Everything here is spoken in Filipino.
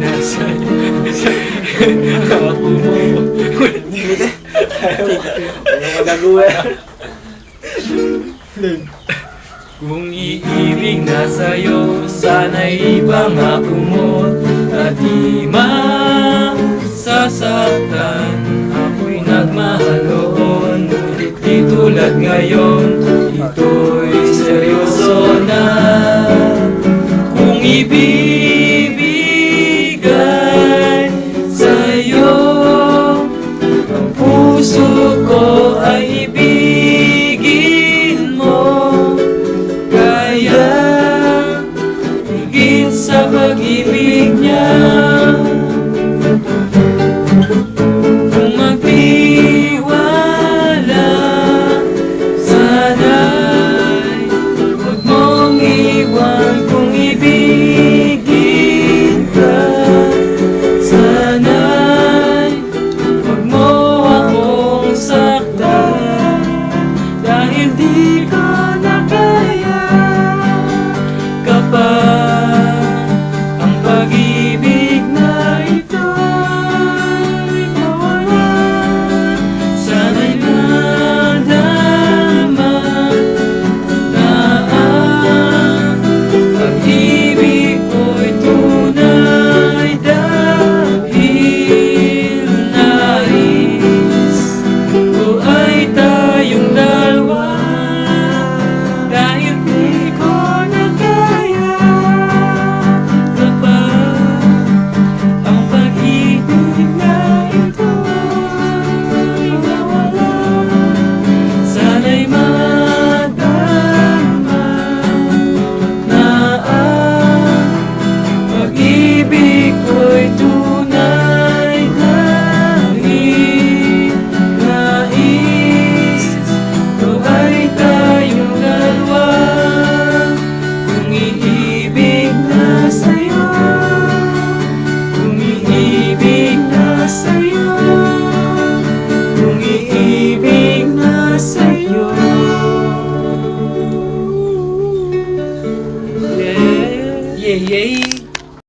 ibibig na sa ako mo. Ano magagawa? Kung iibig na sa'yo, sana'y pangako mo na di masasaktan. Ako'y nagmahal noon, di tulad ngayon, ito'y seryoso na. Kung ibig puso ko ay ti. Yay, yay.